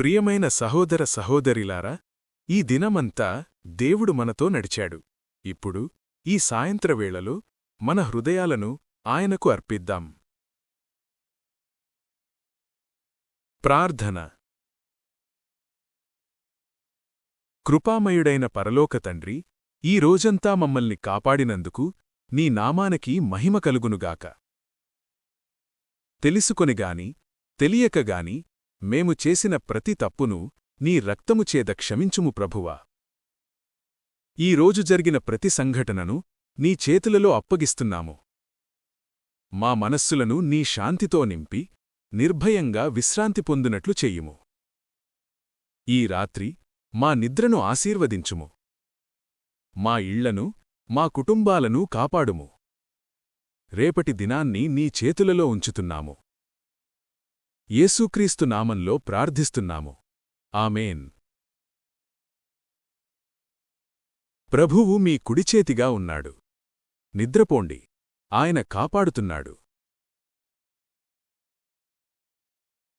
ప్రియమైన సహోదర సహోదరిలారా ఈ దినమంతా దేవుడు మనతో నడిచాడు. ఇప్పుడు ఈ సాయంత్రవేళలో మన హృదయాలను ఆయనకు అర్పిద్దాం. ప్రార్థన. కృపామయుడైన పరలోక తండ్రి ఈ రోజంతా మమ్మల్ని కాపాడినందుకు నీ నామానికి మహిమ కలుగునుగాక. తెలుసుకొనిగాని తెలియకగాని మేము చేసిన ప్రతి తప్పును నీ రక్తముచేద క్షమించుము ప్రభువా. ఈరోజు జరిగిన ప్రతి సంఘటనను నీ చేతులలో అప్పగిస్తున్నాము. మా మనస్సులను నీ శాంతితో నింపి నిర్భయంగా విశ్రాంతి పొందినట్లు చెయ్యుము ఈ రాత్రి మా నిద్రను ఆశీర్వదించుము. మా ఇళ్ళను మా కుటుంబాలను కాపాడుము. రేపటి దినాన్ని నీ చేతులలో ఉంచుతున్నాము. యేసుక్రీస్తు నామంలో ప్రార్థిస్తున్నాము. ఆమెన్. ప్రభువు మీ కుడిచేతిగా ఉన్నాడు. నిద్రపోండి. ఆయన కాపాడుతున్నాడు.